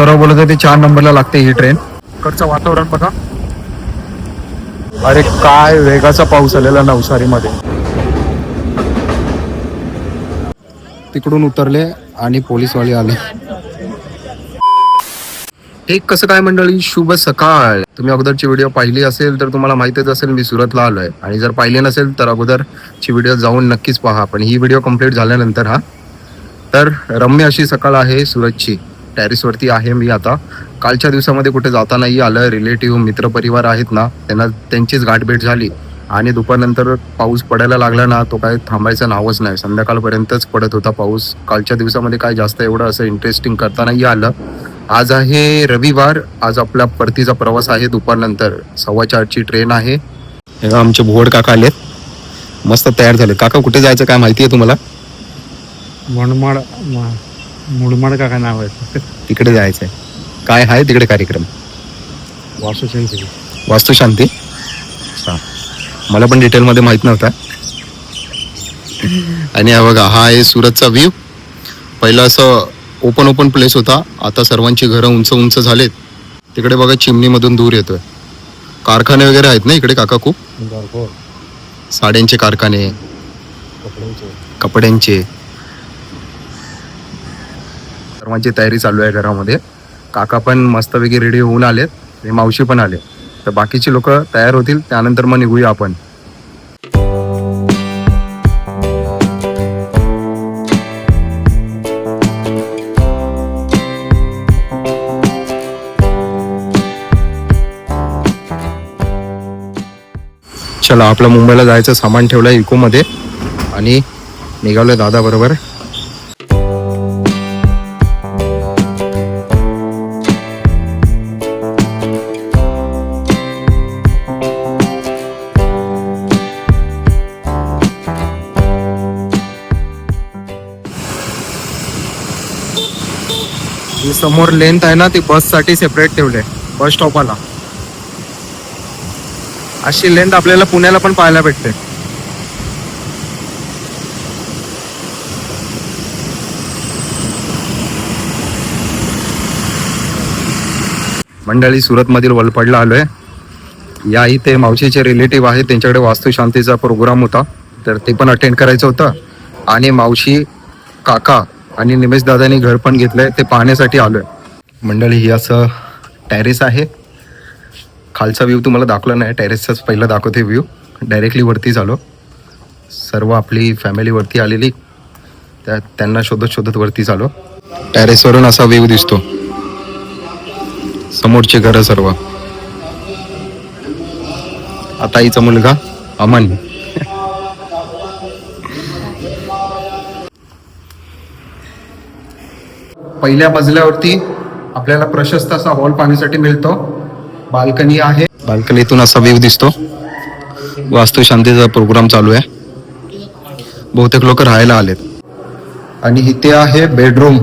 सर्व बोलत होते चार नंबरला लागते ही ट्रेन कडचं वातावरण बघा. अरे काय वेगाचा पाऊस आलेला नवसारीमध्ये. तिकडून उतरले आणि पोलीसवाले आले. एक कसं काय मंडळी? शुभ सकाळ. तुम्ही अगोदरची व्हिडिओ पाहिली असेल तर तुम्हाला माहितीच असेल मी सुरतला आलोय. आणि जर पाहिली नसेल तर अगोदरची व्हिडिओ जाऊन नक्कीच पहा. पण ही व्हिडिओ कंप्लीट झाल्यानंतर हा. तर रम्य अशी सकाळ आहे सुरतची. टॅरिसवरती आहे मी आता. कालच्या दिवसामध्ये कुठे जाता नाही आलं रिलेटिव्ह मित्रपरिवार आहेत ना त्यांना त्यांचीच गाठभेट झाली. आणि दुपारनंतर पाऊस पडायला लागला ना तो काय थांबायचं नावच नाही. संध्याकाळपर्यंतच पडत होता पाऊस. कालच्या दिवसामध्ये काय जास्त एवढं असं इंटरेस्टिंग करता नाही आलं. आज आहे रविवार. आज आपला परतीचा प्रवास आहे दुपारनंतर. सव्वा चारची ट्रेन आहे. हे आमचे भोवड काका आलेत. मस्त तयार झाले काका कुठे जायचं काय माहिती आहे तुम्हाला? मनमाड मुडमाड का काय नाव आहे. तिकडे जायचंय. काय आहे तिकडे कार्यक्रम? वास्तुशांती. अच्छा. मला पण डिटेलमध्ये माहीत नव्हता. आणि हा बघा हा आहे सुरतचा व्ह्यू पहिला असं ओपन ओपन प्लेस होता. आता सर्वांची घरं उंच उंच झालेत. तिकडे बघा चिमणीमधून दूर येतोय. कारखाने वगैरे आहेत ना इकडे काका खूप? साड्यांचे कारखाने. कपड्यांचे. कार्यक्रमाची तयारी चालू आहे घरामध्ये. काका पण मस्तपैकी रेडी होऊन आलेत. आणि मावशी पण आले. तर बाकीची लोक तयार होतील. त्यानंतर मग निघूया आपण. चला आपलं मुंबईला जायचं सामान ठेवलं इकोमध्ये. आणि निघालोय दादा बरोबर. ही समोर लेंथ आहे ना ती बससाठी सेपरेट ठेवले बस स्टॉपाला अशी लेंथ आपल्याला पुण्याला पण पाहायला भेटते. मंडळी सुरतमधील वलपडला आलोय. या इथे मावशीचे रिलेटिव्ह आहेत त्यांच्याकडे वास्तुशांतीचा प्रोग्राम होता तर ते पण अटेंड करायचं होतं. आणि मावशी काका आणि निमेश दादानी घर पण घेतलंय ते पाहण्यासाठी आलोय. मंडळी ही असं टॅरेस आहे. खालचा व्ह्यू तुम्हाला दाखवला नाही टेरेसचाच पहिला दाखवते व्ह्यू डायरेक्टली वरती झालो सर्व आपली फॅमिली वरती आलेली. त्या त्यांना शोधत शोधत वरती झालो टेरेसवरून असा व्ह्यू दिसतो. समोरचे घर सर्व. आता आईचा मुलगा अमन. पहिल्या मजल्यावरती आपल्याला प्रशस्त असा हॉल पाहण्यासाठी मिळतो. बाल्कनी आहे. बाल्कनीतून असा व्ह्यू दिसतो. वास्तुशांतीचा प्रोग्राम चालू आहे. बहुतेक लोक राहायला आलेत. आणि इथे आहे बेडरूम.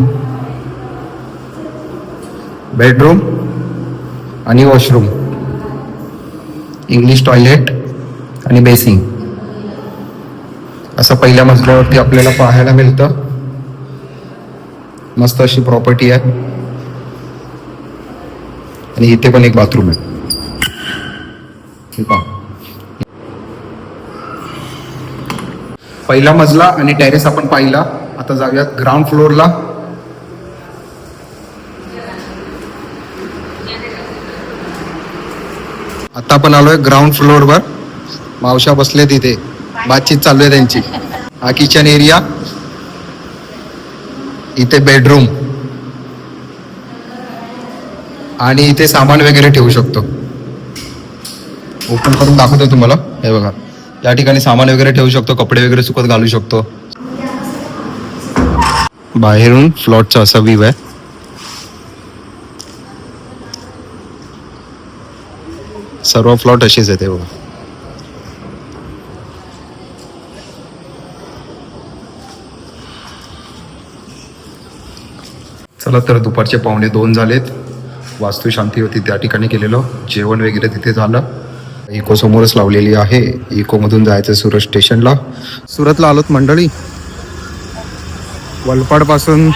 बेडरूम आणि वॉशरूम. इंग्लिश टॉयलेट आणि बेसिंग असं पहिल्या मजल्यावरती आपल्याला पाहायला मिळतं. मस्त अशी प्रॉपर्टी आहे. आणि इथे पण एक बाथरूम आहे. पहिला मजला आणि टेरेस आपण पाहिला. आता जाऊयात ग्राउंड फ्लोअरला आता आपण आलोय ग्राउंड फ्लोअरवर मावशा बसले तिथे बातचीत चालू आहे त्यांची. हा किचन एरिया इथे बेडरूम आणि इथे सामान वगैरे ठेवू शकतो. ओपन करून दाखवतो तुम्हाला. हे बघा. या ठिकाणी सामान वगैरे ठेवू शकतो कपडे वगैरे सुकत घालू शकतो. बाहेरून फ्लॉटचा असा व्ह्यू आहे. सर्व फ्लॉट असेच आहे ते बघा. चला तर दुपारचे पावणे दोन झालेत. वास्तुशांती होती त्या ठिकाणी केलेलं. जेवण वगैरे तिथे झालं. इको समोरच लावलेली आहे. इको मधून जायचं सुरत स्टेशनला. सुरतला आलोत मंडळी. वलपाडपासून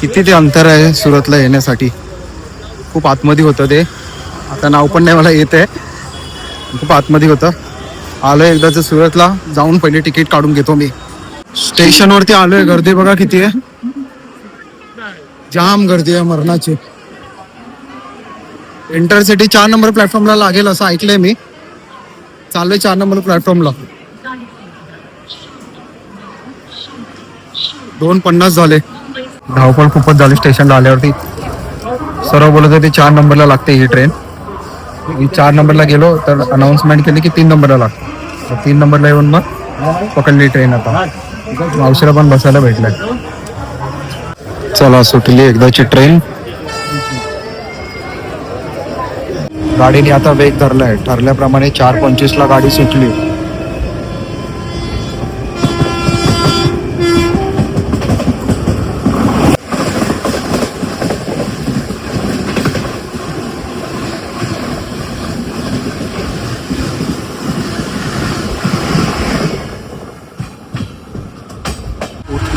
किती ते अंतर आहे सुरतला येण्यासाठी? खूप आतमध्ये होतं ते. आता नाव पण नाही मला येत आहे. खूप आतमध्ये होतं. आलो एकदाच सुरतला. जाऊन पहिले तिकीट काढून घेतो मी. स्टेशनवरती आलोय. गर्दी बघा किती आहे. जाम गर्दी आहे मरणाची. इंटरसिटी चार नंबर प्लॅटफॉर्मला लागेल असं ऐकलंय मी. चाललोय चार नंबर प्लॅटफॉर्मला दोन पन्नास झाले. धावपळ खूपच झाली स्टेशनला आल्यावरती. सर्व बोलत होते चार नंबरला लागते ही ट्रेन मी चार नंबरला गेलो तर अनाऊन्समेंट केली की तीन नंबरला लागते. तीन नंबरला येऊन मग पकडली ट्रेन आता. मावशीला पण बसायला भेटलंय. चला सुटली एकदाची ट्रेन गाडीने आता वेग धरलाय. ठरल्याप्रमाणे चार पंचवीस ला गाडी सुटली.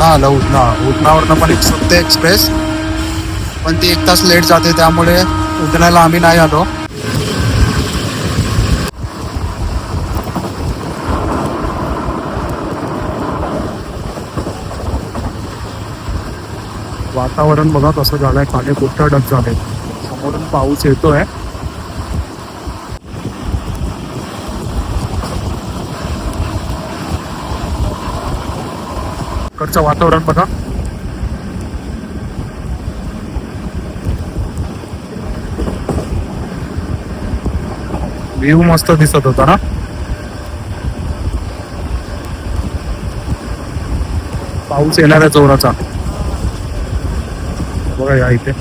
उठणा आलं उठणा उठणावरनं पण एक सत्य एक्सप्रेस पण ती एक तास लेट जाते त्यामुळे उठण्याला आम्ही नाही आलो. वातावरण बघा कसं झालंय. खाली कुठं डक झाले. समोरून पाऊस येतोय. इकडचं वातावरण बघा. व्ह्यू मस्त दिसत होता ना? पाऊस येणार आहे जोराचा. बघा या इथे.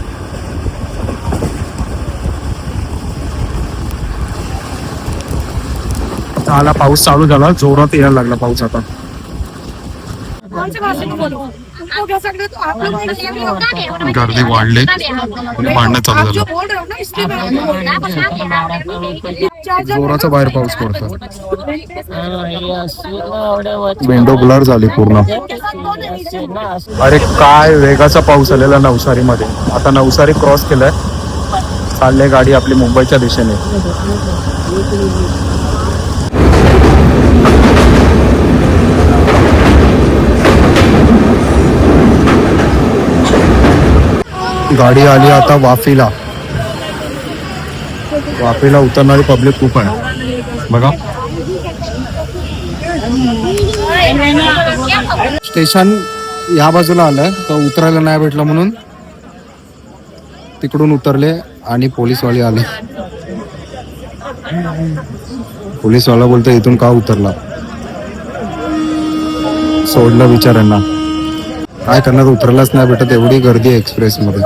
आला पाऊस चालू झाला जोरात यायला लागला पाऊस आता कौन सी भाषा में बोलो हमको कह सकते तो आप लोग बोलिए। गर्दी वाढली. भांडणं चालू झालं. जोराचा बाहेर पाऊस पडतो विंडो ब्लर झाली पूर्ण. अरे काय वेगाचा पाऊस आलेला नवसारी मध्ये आता नवसारी क्रॉस केलाय. चालले गाडी आपली मुंबईच्या दिशेने. गाडी आली आता वाफीला. वाफीला उतरणारी पब्लिक खूप आहे. बघा. स्टेशन या बाजूला आलं तर उतरायला नाही भेटलं म्हणून तिकडून उतरले आणि पोलीसवाले आले. पोलीसवाला बोलतो इथून का उतरला? सोडलं विचारांना काय करणार उतरायलाच नाही भेटत एवढी गर्दी आहे एक्सप्रेस मध्ये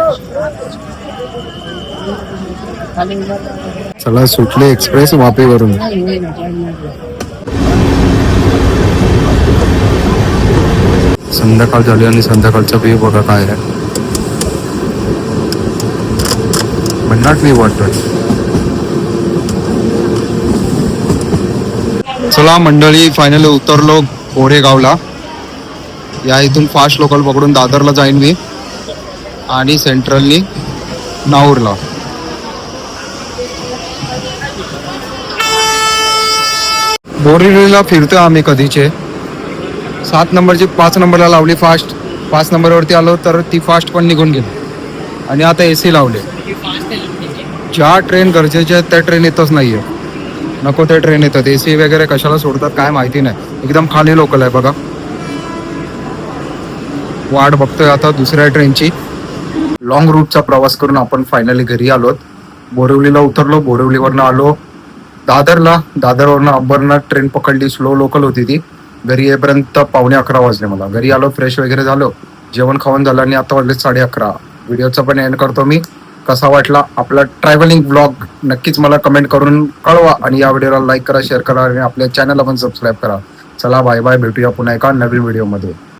चला सुटले एक्सप्रेस वापेवरून. संध्याकाळ झाली आणि संध्याकाळचा व्ह्यू बघा काय आहे. भन्नाट व्ह्यू वाटतोय. चला मंडळी फायनली उतरलो कोरेगावला या इथून फास्ट लोकल पकडून दादरला जाईन मी. आणि सेंट्रलनी नाहूरला. बोरिवलीला फिरतो आम्ही कधीचे. सात नंबरची पाच नंबरला लावली फास्ट. पाच नंबरवरती आलो तर ती फास्ट पण निघून गेली. आणि आता ए सी लावले. ज्या ट्रेन गरजेच्या आहेत त्या ट्रेन येतच नाहीये. नको त्या ट्रेन येतात ए सी वगैरे कशाला सोडतात काय माहिती नाही. एकदम खाली लोकल आहे बघा. वाट बघतोय आता दुसऱ्या ट्रेनची लॉंग रूटचा प्रवास करून आपण फायनली घरी आलोत. बोरिवलीला उतरलो बोरिवलीवरनं आलो. दादरला दादरवरनं अंबरनाथ ट्रेन पकडली स्लो लोकल होती ती. घरी येईपर्यंत पावणे अकरा वाजले मला. घरी आलो फ्रेश वगैरे झालो. जेवण खाऊन झालं आणि आता वाजले साडे अकरा. व्हिडिओचा पण एंड करतो मी. कसा वाटला आपला ट्रॅव्हलिंग ब्लॉग नक्कीच मला कमेंट करून कळवा आणि या व्हिडिओला लाईक करा शेअर करा आणि आपल्या चॅनलला पण सबस्क्राईब करा. चला बाय बाय भेटूया पुन्हा एका नवीन व्हिडिओमध्ये